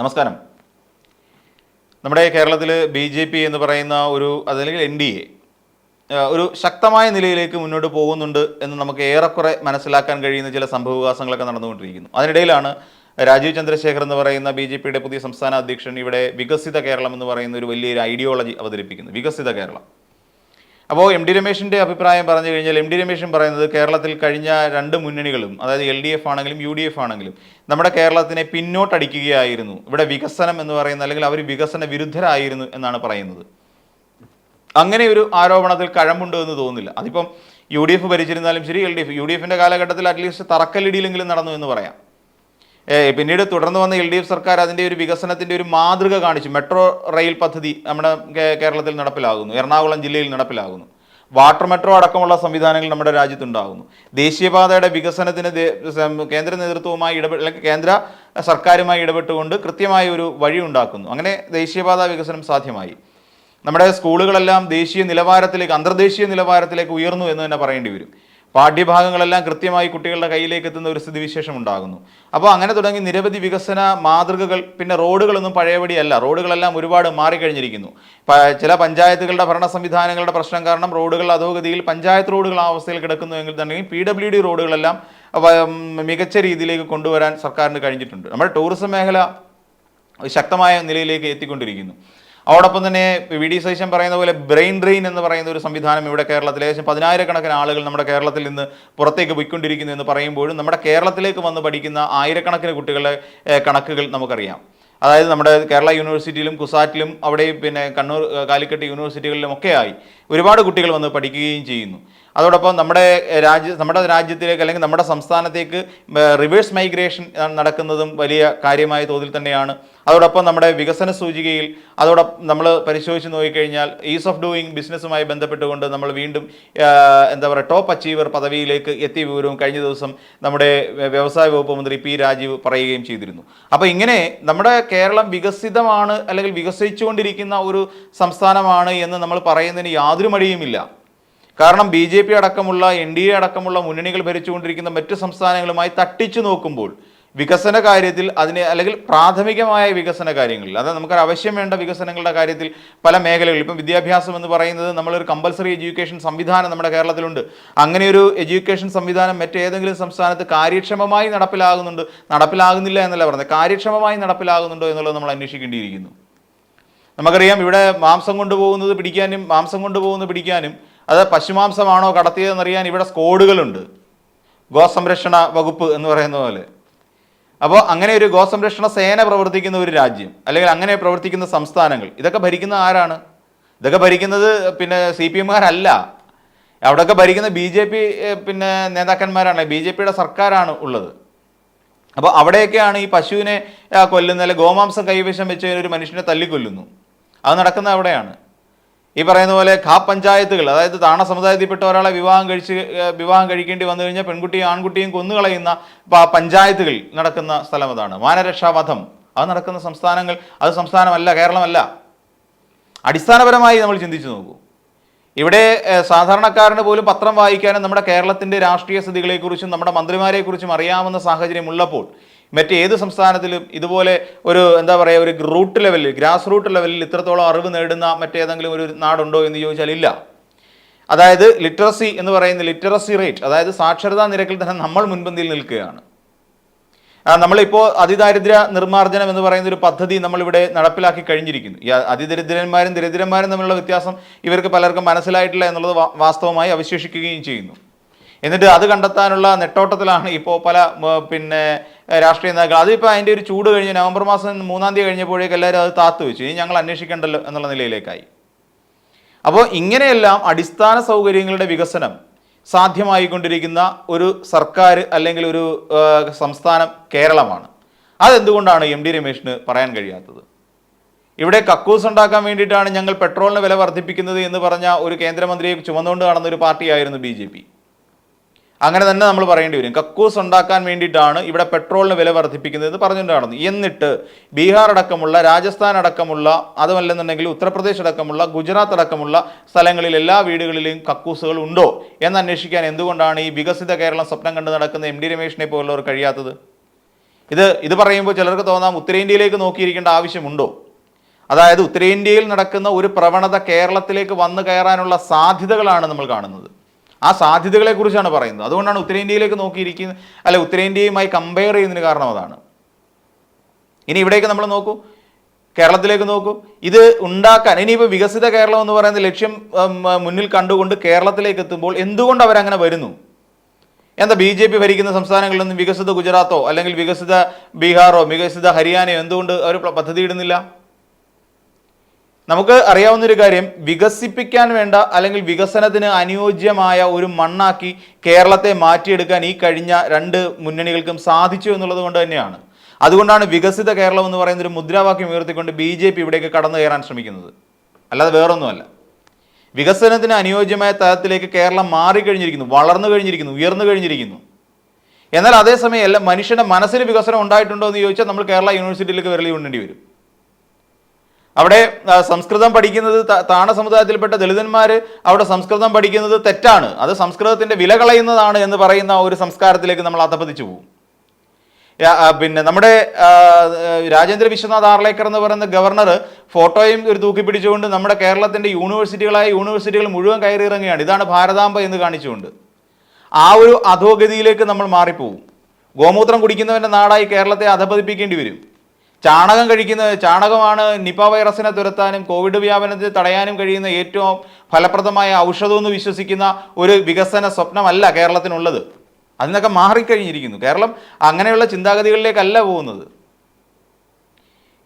നമസ്കാരം. നമ്മുടെ കേരളത്തിൽ ബി ജെ പി എന്ന് പറയുന്ന ഒരു അതല്ലെങ്കിൽ എൻ ഡി എ ഒരു ശക്തമായ നിലയിലേക്ക് മുന്നോട്ട് പോകുന്നുണ്ട് എന്ന് നമുക്ക് ഏറെക്കുറെ മനസ്സിലാക്കാൻ കഴിയുന്ന ചില സംഭവവികാസങ്ങളൊക്കെ നടന്നുകൊണ്ടിരിക്കുന്നു. അതിനിടയിലാണ് രാജീവ് ചന്ദ്രശേഖർ എന്ന് പറയുന്ന ബി ജെ പിയുടെ പുതിയ സംസ്ഥാന അധ്യക്ഷൻ ഇവിടെ വികസിത കേരളം എന്ന് പറയുന്ന ഒരു വലിയൊരു ഐഡിയോളജി അവതരിപ്പിക്കുന്നു വികസിത കേരളം. അപ്പോൾ എം ഡി രമേശിന്റെ അഭിപ്രായം പറഞ്ഞു കഴിഞ്ഞാൽ എം ഡി രമേശൻ പറയുന്നത് കേരളത്തിൽ കഴിഞ്ഞ രണ്ട് മുന്നണികളും അതായത് എൽ ഡി എഫ് ആണെങ്കിലും യു ഡി എഫ് ആണെങ്കിലും നമ്മുടെ കേരളത്തിനെ പിന്നോട്ടടിക്കുകയായിരുന്നു. ഇവിടെ വികസനം എന്ന് പറയുന്ന അല്ലെങ്കിൽ അവർ വികസന വിരുദ്ധരായിരുന്നു എന്നാണ് പറയുന്നത്. അങ്ങനെ ഒരു ആരോപണത്തിൽ കഴമ്പുണ്ട് എന്ന് തോന്നുന്നില്ല. അതിപ്പം യു ഡി എഫ് ഭരിച്ചിരുന്നാലും ശരി L D F U D എഫിന്റെ കാലഘട്ടത്തിൽ അറ്റ്ലീസ്റ്റ് തറക്കല്ലിടിയിലെങ്കിലും നടന്നു എന്ന് പറയാം. പിന്നീട് തുടർന്ന് വന്ന എൽ ഡി എഫ് സർക്കാർ അതിന്റെ ഒരു വികസനത്തിന്റെ ഒരു മാതൃക കാണിച്ചു. മെട്രോ റെയിൽ പദ്ധതി നമ്മുടെ കേരളത്തിൽ നടപ്പിലാകുന്നു. എറണാകുളം ജില്ലയിൽ നടപ്പിലാകുന്നു. വാട്ടർ മെട്രോ അടക്കമുള്ള സംവിധാനങ്ങൾ നമ്മുടെ രാജ്യത്തുണ്ടാകുന്നു. ദേശീയപാതയുടെ വികസനത്തിന് കേന്ദ്ര നേതൃത്വവുമായി ഇടപെ അല്ലെങ്കിൽ കേന്ദ്ര സർക്കാരുമായി ഇടപെട്ടുകൊണ്ട് കൃത്യമായ ഒരു വഴി ഉണ്ടാക്കുന്നു. അങ്ങനെ ദേശീയപാത വികസനം സാധ്യമായി. നമ്മുടെ സ്കൂളുകളെല്ലാം ദേശീയ നിലവാരത്തിലേക്ക് അന്തർദേശീയ നിലവാരത്തിലേക്ക് ഉയർന്നു എന്ന് തന്നെ പറയേണ്ടി വരും. പാഠ്യഭാഗങ്ങളെല്ലാം കൃത്യമായി കുട്ടികളുടെ കയ്യിലേക്ക് എത്തുന്ന ഒരു സ്ഥിതിവിശേഷം ഉണ്ടാകുന്നു. അപ്പോൾ അങ്ങനെ തുടങ്ങി നിരവധി വികസന മാതൃകകൾ പിന്നെ റോഡുകളൊന്നും പഴയപടിയല്ല. റോഡുകളെല്ലാം ഒരുപാട് മാറിക്കഴിഞ്ഞിരിക്കുന്നു. ചില പഞ്ചായത്തുകളുടെ ഭരണ സംവിധാനങ്ങളുടെ പ്രശ്നം കാരണം റോഡുകൾ അധോഗതിയിൽ പഞ്ചായത്ത് റോഡുകൾ ആ അവസ്ഥയിൽ കിടക്കുന്നു എങ്കിൽ തന്നെ പി ഡബ്ല്യു ഡി റോഡുകളെല്ലാം മികച്ച രീതിയിലേക്ക് കൊണ്ടുവരാൻ സർക്കാരിന് കഴിഞ്ഞിട്ടുണ്ട്. നമ്മുടെ ടൂറിസം മേഖല ശക്തമായ നിലയിലേക്ക് എത്തിക്കൊണ്ടിരിക്കുന്നു. അതോടൊപ്പം തന്നെ വി ഡി സതീശൻ പറയുന്ന പോലെ ബ്രെയിൻ ഡ്രെയിൻ എന്ന് പറയുന്ന ഒരു സംവിധാനം ഇവിടെ കേരളത്തിൽ ഏകദേശം പതിനായിരക്കണക്കിന് ആളുകൾ നമ്മുടെ കേരളത്തിൽ നിന്ന് പുറത്തേക്ക് പോയിക്കൊണ്ടിരിക്കുന്നു എന്ന് പറയുമ്പോഴും നമ്മുടെ കേരളത്തിലേക്ക് വന്ന് പഠിക്കുന്ന ആയിരക്കണക്കിന് കുട്ടികളുടെ കണക്കുകൾ നമുക്കറിയാം. അതായത് നമ്മുടെ കേരള യൂണിവേഴ്സിറ്റിയിലും കുസാറ്റിലും അവിടെയും പിന്നെ കണ്ണൂർ കാലിക്കട്ട് യൂണിവേഴ്സിറ്റികളിലും ഒക്കെയായി ഒരുപാട് കുട്ടികൾ വന്ന് പഠിക്കുകയും ചെയ്യുന്നു. അതോടൊപ്പം നമ്മുടെ രാജ്യ നമ്മുടെ രാജ്യത്തിലേക്ക് അല്ലെങ്കിൽ നമ്മുടെ സംസ്ഥാനത്തേക്ക് റിവേഴ്സ് മൈഗ്രേഷൻ നടക്കുന്നതും വലിയ കാര്യമായ തോതിൽ തന്നെയാണ്. അതോടൊപ്പം നമ്മുടെ വികസന സൂചികയിൽ അതോടൊപ്പം നമ്മൾ പരിശോധിച്ച് നോക്കിക്കഴിഞ്ഞാൽ ഈസ് ഓഫ് ഡൂയിങ് ബിസിനസ്സുമായി ബന്ധപ്പെട്ടുകൊണ്ട് നമ്മൾ വീണ്ടും എന്താ പറയുക ടോപ്പ് അച്ചീവർ പദവിയിലേക്ക് എത്തിയ വിവരവും കഴിഞ്ഞ ദിവസം നമ്മുടെ വ്യവസായ വകുപ്പ് മന്ത്രി പി രാജീവ് പറയുകയും ചെയ്തിരുന്നു. അപ്പോൾ ഇങ്ങനെ നമ്മുടെ കേരളം വികസിതമാണ് അല്ലെങ്കിൽ വികസിച്ചുകൊണ്ടിരിക്കുന്ന ഒരു സംസ്ഥാനമാണ് എന്ന് നമ്മൾ പറയുന്നതിന് യാതൊരു മടിയുമില്ല. കാരണം ബി ജെ പി അടക്കമുള്ള എൻ ഡി എ അടക്കമുള്ള മുന്നണികൾ ഭരിച്ചുകൊണ്ടിരിക്കുന്ന മറ്റ് സംസ്ഥാനങ്ങളുമായി തട്ടിച്ചു നോക്കുമ്പോൾ വികസന കാര്യത്തിൽ അതിന് അല്ലെങ്കിൽ പ്രാഥമികമായ വികസന കാര്യങ്ങളിൽ അതായത് നമുക്ക് ആവശ്യം വേണ്ട വികസനങ്ങളുടെ കാര്യത്തിൽ പല മേഖലകളിൽ ഇപ്പം വിദ്യാഭ്യാസം എന്ന് പറയുന്നത് നമ്മളൊരു കമ്പൽസറി എഡ്യൂക്കേഷൻ സംവിധാനം നമ്മുടെ കേരളത്തിലുണ്ട്. അങ്ങനെ ഒരു എഡ്യൂക്കേഷൻ സംവിധാനം മറ്റേതെങ്കിലും സംസ്ഥാനത്ത് കാര്യക്ഷമമായി നടപ്പിലാകുന്നുണ്ട് നടപ്പിലാകുന്നില്ല എന്നല്ല പറഞ്ഞത്. കാര്യക്ഷമമായി നടപ്പിലാകുന്നുണ്ടോ എന്നുള്ളത് നമ്മൾ അന്വേഷിക്കേണ്ടിയിരിക്കുന്നു. നമുക്കറിയാം ഇവിടെ മാംസം കൊണ്ടുപോകുന്നത് പിടിക്കാനും മാംസം കൊണ്ടുപോകുന്നത് പിടിക്കാനും അത് പശുമാംസമാണോ കടത്തിയതെന്നറിയാൻ ഇവിടെ സ്കോഡുകളുണ്ട്. ഗോസംരക്ഷണ വകുപ്പ് എന്ന് പറയുന്ന പോലെ. അപ്പോൾ അങ്ങനെ ഒരു ഗോസംരക്ഷണ സേന പ്രവർത്തിക്കുന്ന ഒരു രാജ്യം അല്ലെങ്കിൽ അങ്ങനെ പ്രവർത്തിക്കുന്ന സംസ്ഥാനങ്ങൾ ഇതൊക്കെ ഭരിക്കുന്ന ആരാണ്? ഇതൊക്കെ ഭരിക്കുന്നത് പിന്നെ സി പി എമ്മുകാരല്ല. അവിടെയൊക്കെ ഭരിക്കുന്ന ബി ജെ പി പിന്നെ നേതാക്കന്മാരാണ് ബി ജെ പിയുടെ സർക്കാരാണ് ഉള്ളത്. അപ്പോൾ അവിടെയൊക്കെയാണ് ഈ പശുവിനെ കൊല്ലുന്ന അല്ലെങ്കിൽ ഗോമാംസം കൈവശം വെച്ച് ഒരു മനുഷ്യനെ തല്ലിക്കൊല്ലുന്നു. അത് നടക്കുന്നത് അവിടെയാണ്. ഈ പറയുന്ന പോലെ ഖാ പഞ്ചായത്തുകൾ അതായത് താണ സമുദായത്തിൽപ്പെട്ട ഒരാളെ വിവാഹം കഴിച്ച് വിവാഹം കഴിക്കേണ്ടി വന്നു കഴിഞ്ഞാൽ പെൺകുട്ടിയും ആൺകുട്ടിയും കൊന്നുകളയുന്ന പഞ്ചായത്തുകളിൽ നടക്കുന്ന സ്ഥലം അതാണ്. മാനരക്ഷാവധം. അത് നടക്കുന്ന സംസ്ഥാനങ്ങൾ അത് സംസ്ഥാനമല്ല കേരളമല്ല. അടിസ്ഥാനപരമായി നമ്മൾ ചിന്തിച്ചു നോക്കൂ. ഇവിടെ സാധാരണക്കാരന് പോലും പത്രം വായിക്കാനും നമ്മുടെ കേരളത്തിന്റെ രാഷ്ട്രീയ സ്ഥിതികളെക്കുറിച്ചും നമ്മുടെ മന്ത്രിമാരെക്കുറിച്ചും അറിയാവുന്ന സാഹചര്യം ഉള്ളപ്പോൾ മറ്റേത് സംസ്ഥാനത്തിലും ഇതുപോലെ ഒരു എന്താ പറയുക ഒരു റൂട്ട് ലെവലിൽ ഗ്രാസ് റൂട്ട് ലെവലിൽ ഇത്രത്തോളം അറിവ് നേടുന്ന മറ്റേതെങ്കിലും ഒരു നാടുണ്ടോ എന്ന് ചോദിച്ചാൽ ഇല്ല. അതായത് ലിറ്ററസി എന്ന് പറയുന്ന ലിറ്ററസി റേറ്റ് അതായത് സാക്ഷരതാ നിരക്കിൽ തന്നെ നമ്മൾ മുൻപന്തിയിൽ നിൽക്കുകയാണ്. നമ്മളിപ്പോൾ അതിദാരിദ്ര്യ നിർമ്മാർജനം എന്ന് പറയുന്ന ഒരു പദ്ധതി നമ്മളിവിടെ നടപ്പിലാക്കി കഴിഞ്ഞിരിക്കുന്നു. ഈ അതിദരിദ്രന്മാരും ദരിദ്രന്മാരും തമ്മിലുള്ള വ്യത്യാസം ഇവർക്ക് പലർക്കും മനസ്സിലായിട്ടില്ല എന്നുള്ളത് വാസ്തവമായി അവശേഷിക്കുകയും ചെയ്യുന്നു. എന്നിട്ട് അത് കണ്ടെത്താനുള്ള നെട്ടോട്ടത്തിലാണ് ഇപ്പോൾ പല പിന്നെ രാഷ്ട്രീയ നേതാക്കൾ. അതിപ്പോൾ അതിന്റെ ഒരു ചൂട് കഴിഞ്ഞ് നവംബർ മാസം മൂന്നാം തീയതി കഴിഞ്ഞപ്പോഴേക്ക് എല്ലാവരും അത് താത്തു വെച്ചു. ഇനി ഞങ്ങൾ അന്വേഷിക്കേണ്ടല്ലോ എന്നുള്ള നിലയിലേക്കായി. അപ്പോൾ ഇങ്ങനെയെല്ലാം അടിസ്ഥാന സൗകര്യങ്ങളുടെ വികസനം സാധ്യമായിക്കൊണ്ടിരിക്കുന്ന ഒരു സർക്കാർ അല്ലെങ്കിൽ ഒരു സംസ്ഥാനം കേരളമാണ്. അതെന്തുകൊണ്ടാണ് എം ഡി രമേശിന് പറയാൻ കഴിയാത്തത്? ഇവിടെ കക്കൂസ് ഉണ്ടാക്കാൻ വേണ്ടിയിട്ടാണ് ഞങ്ങൾ പെട്രോളിന് വില വർദ്ധിപ്പിക്കുന്നത് എന്ന് പറഞ്ഞ ഒരു കേന്ദ്രമന്ത്രിയെ ചുമന്നുകൊണ്ട് നടന്ന ഒരു പാർട്ടിയായിരുന്നു ബി ജെ പി. അങ്ങനെ തന്നെ നമ്മൾ പറയേണ്ടി വരും. കക്കൂസ് ഉണ്ടാക്കാൻ വേണ്ടിയിട്ടാണ് ഇവിടെ പെട്രോളിന് വില വർദ്ധിപ്പിക്കുന്നത് പറഞ്ഞുകൊണ്ട് നടന്നു. എന്നിട്ട് ബീഹാർ അടക്കമുള്ള രാജസ്ഥാൻ അടക്കമുള്ള അതുമല്ലെന്നുണ്ടെങ്കിൽ ഉത്തർപ്രദേശ് അടക്കമുള്ള ഗുജറാത്ത് അടക്കമുള്ള സ്ഥലങ്ങളിൽ എല്ലാ വീടുകളിലും കക്കൂസുകൾ ഉണ്ടോ എന്ന് അന്വേഷിക്കാൻ എന്തുകൊണ്ടാണ് ഈ വികസിത കേരളം സ്വപ്നം കണ്ട് നടക്കുന്ന എം ഡി രമേഷിനെ പോലുള്ളവർ കഴിയാത്തത്? ഇത് ഇത് പറയുമ്പോൾ ചിലർക്ക് തോന്നാം ഉത്തരേന്ത്യയിലേക്ക് നോക്കിയിരിക്കേണ്ട ആവശ്യമുണ്ടോ? അതായത് ഉത്തരേന്ത്യയിൽ നടക്കുന്ന ഒരു പ്രവണത കേരളത്തിലേക്ക് വന്നു കയറാനുള്ള സാധ്യതകളാണ് നമ്മൾ കാണുന്നത്. ആ സാധ്യതകളെ കുറിച്ചാണ് പറയുന്നത്. അതുകൊണ്ടാണ് ഉത്തരേന്ത്യയിലേക്ക് നോക്കിയിരിക്കുന്നത് അല്ലെ ഉത്തരേന്ത്യയുമായി കമ്പയർ ചെയ്യുന്നതിന് കാരണം അതാണ്. ഇനി ഇവിടേക്ക് നമ്മൾ നോക്കൂ. കേരളത്തിലേക്ക് നോക്കൂ. ഇത് ഉണ്ടാക്കാൻ ഇനിയിപ്പോൾ വികസിത കേരളം എന്ന് പറയുന്ന ലക്ഷ്യം മുന്നിൽ കണ്ടുകൊണ്ട് കേരളത്തിലേക്ക് എത്തുമ്പോൾ എന്തുകൊണ്ട് അവരങ്ങനെ വരുന്നു? എന്താ ബി ജെ പി ഭരിക്കുന്ന സംസ്ഥാനങ്ങളിൽ നിന്നും വികസിത ഗുജറാത്തോ അല്ലെങ്കിൽ വികസിത ബീഹാറോ വികസിത ഹരിയാനയോ എന്തുകൊണ്ട് അവർ പദ്ധതി ഇടുന്നില്ല നമുക്ക് അറിയാവുന്ന ഒരു കാര്യം വികസിപ്പിക്കാൻ വേണ്ട അല്ലെങ്കിൽ വികസനത്തിന് അനുയോജ്യമായ ഒരു മണ്ണാക്കി കേരളത്തെ മാറ്റിയെടുക്കാൻ ഈ കഴിഞ്ഞ രണ്ട് മുന്നണികൾക്കും സാധിച്ചു എന്നുള്ളത് കൊണ്ട് തന്നെയാണ്. അതുകൊണ്ടാണ് വികസിത കേരളം എന്ന് പറയുന്ന ഒരു മുദ്രാവാക്യം ഉയർത്തിക്കൊണ്ട് ബി ജെ പി ഇവിടേക്ക് കടന്നു കയറാൻ ശ്രമിക്കുന്നത്. അല്ലാതെ വേറൊന്നുമല്ല. വികസനത്തിന് അനുയോജ്യമായ തലത്തിലേക്ക് കേരളം മാറിക്കഴിഞ്ഞിരിക്കുന്നു വളർന്നു കഴിഞ്ഞിരിക്കുന്നു ഉയർന്നു കഴിഞ്ഞിരിക്കുന്നു. എന്നാൽ അതേസമയം എല്ലാ മനുഷ്യന്റെ മനസ്സിന് വികസനം ഉണ്ടായിട്ടുണ്ടോ എന്ന് ചോദിച്ചാൽ നമ്മൾ കേരള യൂണിവേഴ്സിറ്റിയിലേക്ക് വിരളി കൊണ്ടേണ്ടി വരും. അവിടെ സംസ്കൃതം പഠിക്കുന്നത് താണ സമുദായത്തിൽപ്പെട്ട ദളിതന്മാർ അവിടെ സംസ്കൃതം പഠിക്കുന്നത് തെറ്റാണ്. അത് സംസ്കൃതത്തിന്റെ വില കളയുന്നതാണ് എന്ന് പറയുന്ന ഒരു സംസ്കാരത്തിലേക്ക് നമ്മൾ അധപതിച്ചു പോകും. പിന്നെ നമ്മുടെ രാജേന്ദ്ര വിശ്വനാഥ് ആർലേക്കർ എന്ന് പറയുന്ന ഗവർണർ ഫോട്ടോയും ഒരു തൂക്കി പിടിച്ചുകൊണ്ട് നമ്മുടെ കേരളത്തിന്റെ യൂണിവേഴ്സിറ്റികളായ യൂണിവേഴ്സിറ്റികൾ മുഴുവൻ കയറി ഇറങ്ങുകയാണ് ഇതാണ് ഭാരതാംബ എന്ന് കാണിച്ചുകൊണ്ട്. ആ ഒരു അധോഗതിയിലേക്ക് നമ്മൾ മാറിപ്പോവും ഗോമൂത്രം കുടിക്കുന്നവന്റെ നാടായി കേരളത്തെ അധപതിപ്പിക്കേണ്ടി വരും. ചാണകം കഴിക്കുന്നത് ചാണകമാണ് നിപ വൈറസിനെ തുരത്താനും കോവിഡ് വ്യാപനത്തെ തടയാനും കഴിയുന്ന ഏറ്റവും ഫലപ്രദമായ ഔഷധമെന്ന് വിശ്വസിക്കുന്ന ഒരു വികസന സ്വപ്നമല്ല കേരളത്തിനുള്ളത്. അതിനൊക്കെ മാറിക്കഴിഞ്ഞിരിക്കുന്നു. കേരളം അങ്ങനെയുള്ള ചിന്താഗതികളിലേക്കല്ല പോകുന്നത്.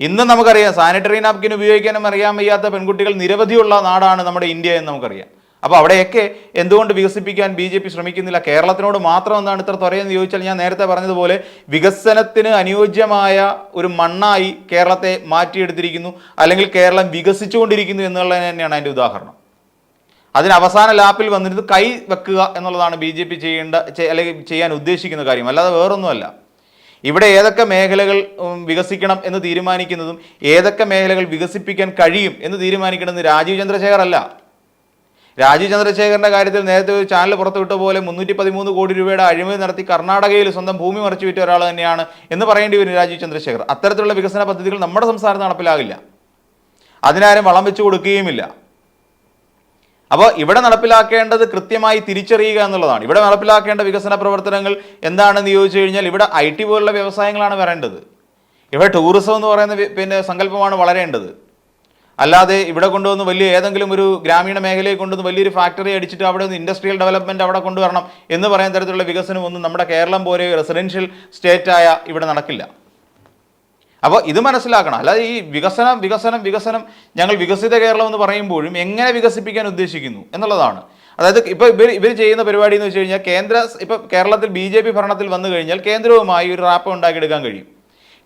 ഇന്ന് നമുക്കറിയാം സാനിറ്ററി നാപ്കിൻ ഉപയോഗിക്കാനും അറിയാൻ വയ്യാത്ത പെൺകുട്ടികൾ നിരവധിയുള്ള നാടാണ് നമ്മുടെ ഇന്ത്യ എന്ന് നമുക്കറിയാം. അപ്പോൾ അവിടെയൊക്കെ എന്തുകൊണ്ട് വികസിപ്പിക്കാൻ ബി ജെ പി ശ്രമിക്കുന്നില്ല? കേരളത്തിനോട് മാത്രം എന്താണ് ഇത്ര തുറയെന്ന് ചോദിച്ചാൽ ഞാൻ നേരത്തെ പറഞ്ഞതുപോലെ വികസനത്തിന് അനുയോജ്യമായ ഒരു മണ്ണായി കേരളത്തെ മാറ്റിയെടുത്തിരിക്കുന്നു അല്ലെങ്കിൽ കേരളം വികസിച്ചുകൊണ്ടിരിക്കുന്നു എന്നുള്ളത് തന്നെയാണ് അതിന്റെ ഉദാഹരണം. അതിന് അവസാന ലാപ്പിൽ വന്നിരുന്ന് കൈ വെക്കുക എന്നുള്ളതാണ് ബി ജെ പി ചെയ്യേണ്ട അല്ലെങ്കിൽ ചെയ്യാൻ ഉദ്ദേശിക്കുന്ന കാര്യം. അല്ലാതെ വേറൊന്നുമല്ല. ഇവിടെ ഏതൊക്കെ മേഖലകൾ വികസിക്കണം എന്ന് തീരുമാനിക്കുന്നതും ഏതൊക്കെ മേഖലകൾ വികസിപ്പിക്കാൻ കഴിയും എന്ന് തീരുമാനിക്കുന്നത് രാജീവ് ചന്ദ്രശേഖർ അല്ല രാജീവ് ചന്ദ്രശേഖരന്റെ കാര്യത്തിൽ നേരത്തെ ഒരു ചാനൽ പുറത്തുവിട്ട പോലെ മുന്നൂറ്റി പതിമൂന്ന് കോടി രൂപയുടെ അഴിമതി നടത്തി കർണാടകയിൽ സ്വന്തം ഭൂമി മറിച്ചു വിറ്റ ഒരാൾ തന്നെയാണ് എന്ന് പറയേണ്ടി വരും രാജീവ് ചന്ദ്രശേഖർ. അത്തരത്തിലുള്ള വികസന പദ്ധതികൾ നമ്മുടെ സംസ്ഥാനത്ത് നടപ്പിലാകില്ല. അതിനാരും വളം വെച്ചു കൊടുക്കുകയുമില്ല. അപ്പോൾ ഇവിടെ നടപ്പിലാക്കേണ്ടത് കൃത്യമായി തിരിച്ചറിയുക എന്നുള്ളതാണ്. ഇവിടെ നടപ്പിലാക്കേണ്ട വികസന പ്രവർത്തനങ്ങൾ എന്താണെന്ന് ചോദിച്ചു കഴിഞ്ഞാൽ ഇവിടെ ഐ ടി പോലുള്ള വ്യവസായങ്ങളാണ് വരേണ്ടത്. ഇവിടെ ടൂറിസം എന്ന് പറയുന്ന പിന്നെ സങ്കല്പമാണ് വളരേണ്ടത്. അല്ലാതെ ഇവിടെ കൊണ്ടുവന്ന് വലിയ ഏതെങ്കിലും ഒരു ഗ്രാമീണ മേഖലയെ കൊണ്ടുവന്ന് വലിയൊരു ഫാക്ടറി അടിച്ചിട്ട് അവിടെ നിന്ന് ഇൻഡസ്ട്രിയൽ ഡെവലപ്മെന്റ് അവിടെ കൊണ്ടുവരണം എന്ന് പറയുന്ന തരത്തിലുള്ള വികസനമൊന്നും നമ്മുടെ കേരളം പോലെ റെസിഡൻഷ്യൽ സ്റ്റേറ്റായ ഇവിടെ നടക്കില്ല. അപ്പോൾ ഇത് മനസ്സിലാക്കണം. അല്ലാതെ ഈ വികസനം വികസനം വികസനം ഞങ്ങൾ വികസിത കേരളം എന്ന് പറയുമ്പോഴും എങ്ങനെ വികസിപ്പിക്കാൻ ഉദ്ദേശിക്കുന്നു എന്നുള്ളതാണ്. അതായത് ഇപ്പോൾ ഇവർ ഇവർ ചെയ്യുന്ന പരിപാടി എന്ന് വെച്ച് കഴിഞ്ഞാൽ കേന്ദ്ര ഇപ്പോൾ കേരളത്തിൽ ബി ഭരണത്തിൽ വന്നു കഴിഞ്ഞാൽ കേന്ദ്രവുമായി ഒരു റാപ്പ് ഉണ്ടാക്കിയെടുക്കാൻ കഴിയും.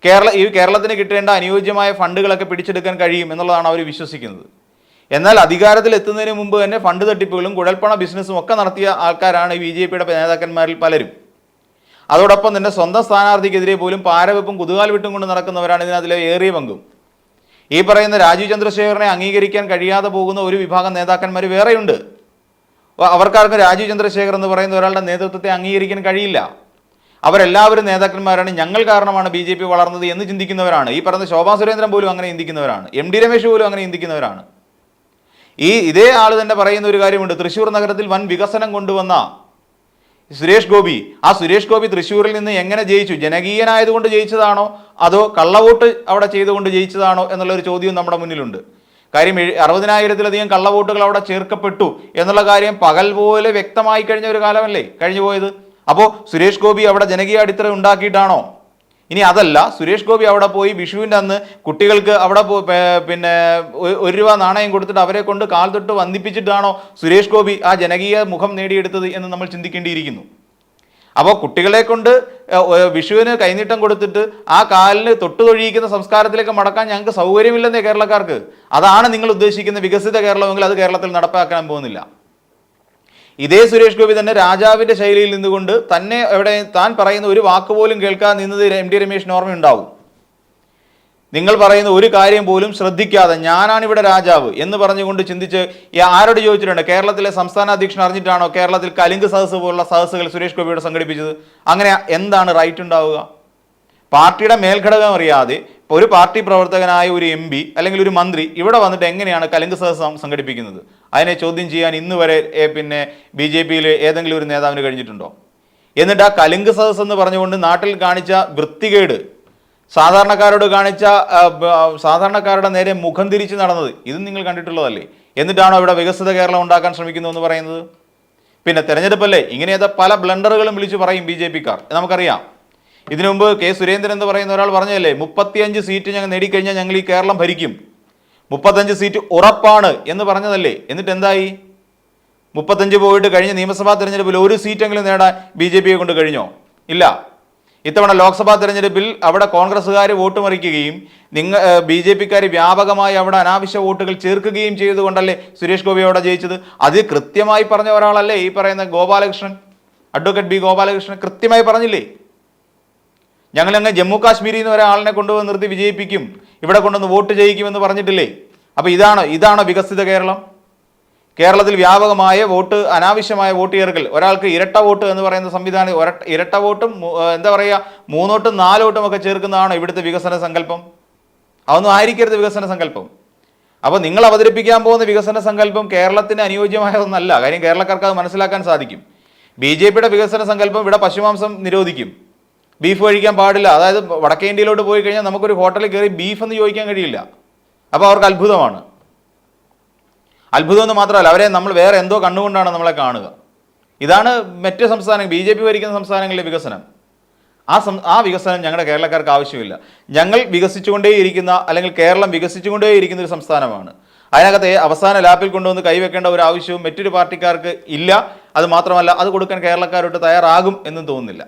കേരള ഈ കേരളത്തിന് കിട്ടേണ്ട അനുയോജ്യമായ ഫണ്ടുകളൊക്കെ പിടിച്ചെടുക്കാൻ കഴിയും എന്നുള്ളതാണ് അവർ വിശ്വസിക്കുന്നത്. എന്നാൽ അധികാരത്തിൽ എത്തുന്നതിന് മുമ്പ് തന്നെ ഫണ്ട് തട്ടിപ്പുകളും കുഴൽപ്പണ ബിസിനസ്സും ഒക്കെ നടത്തിയ ആൾക്കാരാണ് ബി ജെ പിയുടെ നേതാക്കന്മാരിൽ പലരും. അതോടൊപ്പം തന്നെ സ്വന്തം സ്ഥാനാർത്ഥിക്കെതിരെ പോലും പാരവെപ്പും കുതുകാൽ വിട്ടും കൊണ്ട് നടക്കുന്നവരാണ് ഇതിനകത്തിലെ ഏറിയ പങ്കും. ഈ പറയുന്ന രാജീവ് ചന്ദ്രശേഖരനെ അംഗീകരിക്കാൻ കഴിയാതെ പോകുന്ന ഒരു വിഭാഗം നേതാക്കന്മാർ വേറെയുണ്ട്. അവർക്കാർക്കും രാജീവ് ചന്ദ്രശേഖർ എന്ന് പറയുന്ന ഒരാളുടെ നേതൃത്വത്തെ അംഗീകരിക്കാൻ കഴിയില്ല. അവരെല്ലാവരും നേതാക്കന്മാരാണ്. ഞങ്ങൾ കാരണമാണ് ബി ജെ പി വളർന്നത് എന്ന് ചിന്തിക്കുന്നവരാണ്. ഈ പറയുന്ന ശോഭാ സുരേന്ദ്രൻ പോലും അങ്ങനെ ചിന്തിക്കുന്നവരാണ്. എം ഡി രമേശ് പോലും അങ്ങനെ ചിന്തിക്കുന്നവരാണ്. ഈ ഇതേ ആൾ തന്നെ പറയുന്ന ഒരു കാര്യമുണ്ട്. തൃശ്ശൂർ നഗരത്തിൽ വൻ വികസനം കൊണ്ടുവന്ന സുരേഷ് ഗോപി. ആ സുരേഷ് ഗോപി തൃശ്ശൂരിൽ നിന്ന് എങ്ങനെ ജയിച്ചു? ജനകീയനായതുകൊണ്ട് ജയിച്ചതാണോ? അതോ കള്ളവോട്ട് അവിടെ ചെയ്തുകൊണ്ട് ജയിച്ചതാണോ? എന്നുള്ള ഒരു ചോദ്യവും നമ്മുടെ മുന്നിലുണ്ട്. കാര്യം അറുപതിനായിരത്തിലധികം കള്ളവോട്ടുകൾ അവിടെ ചേർക്കപ്പെട്ടു എന്നുള്ള കാര്യം പകൽ പോലെ വ്യക്തമായി കഴിഞ്ഞ ഒരു കാലമല്ലേ? കഴിഞ്ഞു പോയത്. അപ്പോൾ സുരേഷ് ഗോപി അവിടെ ജനകീയ അടിത്തറ ഉണ്ടാക്കിയിട്ടാണോ? ഇനി അതല്ല സുരേഷ് ഗോപി അവിടെ പോയി വിഷുവിന്റെ അന്ന് കുട്ടികൾക്ക് അവിടെ പിന്നെ ഒരു രൂപ നാണയം കൊടുത്തിട്ട് അവരെ കൊണ്ട് കാൽ തൊട്ട് വന്ദിപ്പിച്ചിട്ടാണോ സുരേഷ് ഗോപി ആ ജനകീയ മുഖം നേടിയെടുത്തത് എന്ന് നമ്മൾ ചിന്തിക്കേണ്ടിയിരിക്കുന്നു. അപ്പോൾ കുട്ടികളെ കൊണ്ട് വിഷുവിന് കൈനീട്ടം കൊടുത്തിട്ട് ആ കാലിന് തൊട്ടുതൊഴിയിക്കുന്ന സംസ്കാരത്തിലേക്ക് മടക്കാൻ ഞങ്ങൾക്ക് സൗകര്യമില്ലെന്നേ കേരളക്കാർക്ക്. അതാണ് നിങ്ങൾ ഉദ്ദേശിക്കുന്ന വികസിത കേരളമെങ്കിൽ അത് കേരളത്തിൽ നടപ്പാക്കാൻ പോകുന്നില്ല. ഇതേ സുരേഷ് ഗോപി തന്നെ രാജാവിന്റെ ശൈലിയിൽ നിന്നുകൊണ്ട് തന്നെ എവിടെ താൻ പറയുന്ന ഒരു വാക്ക് പോലും കേൾക്കാതെ നിന്നത് എം ഡി രമേശിന് ഓർമ്മയുണ്ടാവും. നിങ്ങൾ പറയുന്ന ഒരു കാര്യം പോലും ശ്രദ്ധിക്കാതെ ഞാനാണ് ഇവിടെ രാജാവ് എന്ന് പറഞ്ഞുകൊണ്ട് ചിന്തിച്ച് ആരോട് ചോദിച്ചിട്ടുണ്ട്? കേരളത്തിലെ സംസ്ഥാന അധ്യക്ഷൻ അറിഞ്ഞിട്ടാണോ കേരളത്തിൽ കലിംഗ് സദസ് പോലുള്ള സദസ്സുകൾ സുരേഷ് ഗോപിയോട് സംഘടിപ്പിച്ചത്? അങ്ങനെ എന്താണ് റൈറ്റ് ഉണ്ടാവുക? പാർട്ടിയുടെ മേൽഘടകം അറിയാതെ ഒരു പാർട്ടി പ്രവർത്തകനായ ഒരു എം അല്ലെങ്കിൽ ഒരു മന്ത്രി ഇവിടെ വന്നിട്ട് എങ്ങനെയാണ് കലിങ്ക് സദസ് സംഘടിപ്പിക്കുന്നത്? അതിനെ ചോദ്യം ചെയ്യാൻ ഇന്ന് വരെ പിന്നെ ബി ജെ പിയിൽ ഏതെങ്കിലും ഒരു നേതാവിന് കഴിഞ്ഞിട്ടുണ്ടോ? എന്നിട്ട് ആ കലുങ്ക് സദസ് എന്ന് പറഞ്ഞുകൊണ്ട് നാട്ടിൽ കാണിച്ച വൃത്തികേട് സാധാരണക്കാരോട് കാണിച്ച സാധാരണക്കാരുടെ നേരെ മുഖം തിരിച്ച് നടന്നത് ഇത് നിങ്ങൾ കണ്ടിട്ടുള്ളതല്ലേ? എന്നിട്ടാണോ ഇവിടെ വികസിത കേരളം ഉണ്ടാക്കാൻ ശ്രമിക്കുന്നു എന്ന് പറയുന്നത്? പിന്നെ തെരഞ്ഞെടുപ്പല്ലേ ഇങ്ങനെയത് പല ബ്ലണ്ടറുകളും വിളിച്ച് പറയും ബി ജെ പിക്കാർ നമുക്കറിയാം. ഇതിനു മുമ്പ് കെ സുരേന്ദ്രൻ എന്ന് പറയുന്ന ഒരാൾ പറഞ്ഞതല്ലേ മുപ്പത്തിയഞ്ച് സീറ്റ് ഞങ്ങൾ നേടിക്കഴിഞ്ഞാൽ ഞങ്ങൾ ഈ കേരളം ഭരിക്കും. മുപ്പത്തഞ്ച് സീറ്റ് ഉറപ്പാണ് എന്ന് പറഞ്ഞതല്ലേ. എന്നിട്ട് എന്തായി? മുപ്പത്തഞ്ച് പോയിട്ട് കഴിഞ്ഞ നിയമസഭാ തെരഞ്ഞെടുപ്പിൽ ഒരു സീറ്റെങ്കിലും നേടാൻ ബി ജെ പിയെ കൊണ്ട് കഴിഞ്ഞോ? ഇല്ല. ഇത്തവണ ലോക്സഭാ തെരഞ്ഞെടുപ്പിൽ അവിടെ കോൺഗ്രസ്സുകാർ വോട്ട് മറിക്കുകയും നിങ്ങൾ ബി ജെ പിക്കാർ വ്യാപകമായി അവിടെ അനാവശ്യ വോട്ടുകൾ ചേർക്കുകയും ചെയ്തുകൊണ്ടല്ലേ സുരേഷ് ഗോപി അവിടെ ജയിച്ചത്? അത് കൃത്യമായി പറഞ്ഞ ഒരാളല്ലേ ഈ പറയുന്ന ഗോപാലകൃഷ്ണൻ. അഡ്വക്കേറ്റ് ബി ഗോപാലകൃഷ്ണൻ കൃത്യമായി പറഞ്ഞില്ലേ? ഞങ്ങളങ്ങ് ജമ്മു കാശ്മീരിൽ നിന്ന് ഒരാളിനെ കൊണ്ടുവന്ന് നിർത്തി വിജയിപ്പിക്കും. ഇവിടെ കൊണ്ടുവന്ന് വോട്ട് ചെയ്യിക്കുമെന്ന് പറഞ്ഞിട്ടില്ലേ? അപ്പോൾ ഇതാണ് ഇതാണോ വികസിത കേരളം? കേരളത്തിൽ വ്യാപകമായ വോട്ട് അനാവശ്യമായ വോട്ട് ചേർക്കൽ. ഒരാൾക്ക് ഇരട്ട വോട്ട് എന്ന് പറയുന്ന സംവിധാനം ഇരട്ട വോട്ടും എന്താ പറയുക മൂന്നോട്ടും നാലോട്ടും ഒക്കെ ചേർക്കുന്നതാണ് ഇവിടുത്തെ വികസന സങ്കല്പം? അതൊന്നും ആയിരിക്കരുത് വികസന സങ്കല്പം. അപ്പോൾ നിങ്ങൾ അവതരിപ്പിക്കാൻ പോകുന്ന വികസന സങ്കല്പം കേരളത്തിന് അനുയോജ്യമായ ഒന്നല്ല കാര്യം കേരളക്കാർക്ക് അത് മനസ്സിലാക്കാൻ സാധിക്കും. ബി ജെ പിയുടെ വികസന സങ്കല്പം ഇവിടെ പശുമാംസം നിരോധിക്കും. ബീഫ് കഴിക്കാൻ പാടില്ല. അതായത് വടക്കേ ഇന്ത്യയിലോട്ട് പോയി കഴിഞ്ഞാൽ നമുക്കൊരു ഹോട്ടലിൽ കയറി ബീഫ് എന്ന് ചോദിക്കാൻ കഴിയില്ല. അപ്പോൾ അവർക്ക് അത്ഭുതമാണ്. അത്ഭുതം എന്ന് മാത്രമല്ല അവരെ നമ്മൾ വേറെ എന്തോ കണ്ണുകൊണ്ടാണ് നമ്മളെ കാണുക. ഇതാണ് മറ്റ് സംസ്ഥാനം ബി ജെ പി ഭരിക്കുന്ന സംസ്ഥാനങ്ങളിലെ വികസനം. ആ സം ആ വികസനം ഞങ്ങളുടെ കേരളക്കാർക്ക് ആവശ്യമില്ല. ഞങ്ങൾ വികസിച്ചുകൊണ്ടേയിരിക്കുന്ന അല്ലെങ്കിൽ കേരളം വികസിച്ചുകൊണ്ടേയിരിക്കുന്ന ഒരു സംസ്ഥാനമാണ്. അതിനകത്ത് അവസാന ലാപ്പിൽ കൊണ്ടുവന്ന് കൈവെക്കേണ്ട ഒരു ആവശ്യവും മറ്റൊരു പാർട്ടിക്കാർക്ക് ഇല്ല. അത് മാത്രമല്ല അത് കൊടുക്കാൻ കേരളക്കാരോട്ട് തയ്യാറാകും എന്നും തോന്നുന്നില്ല.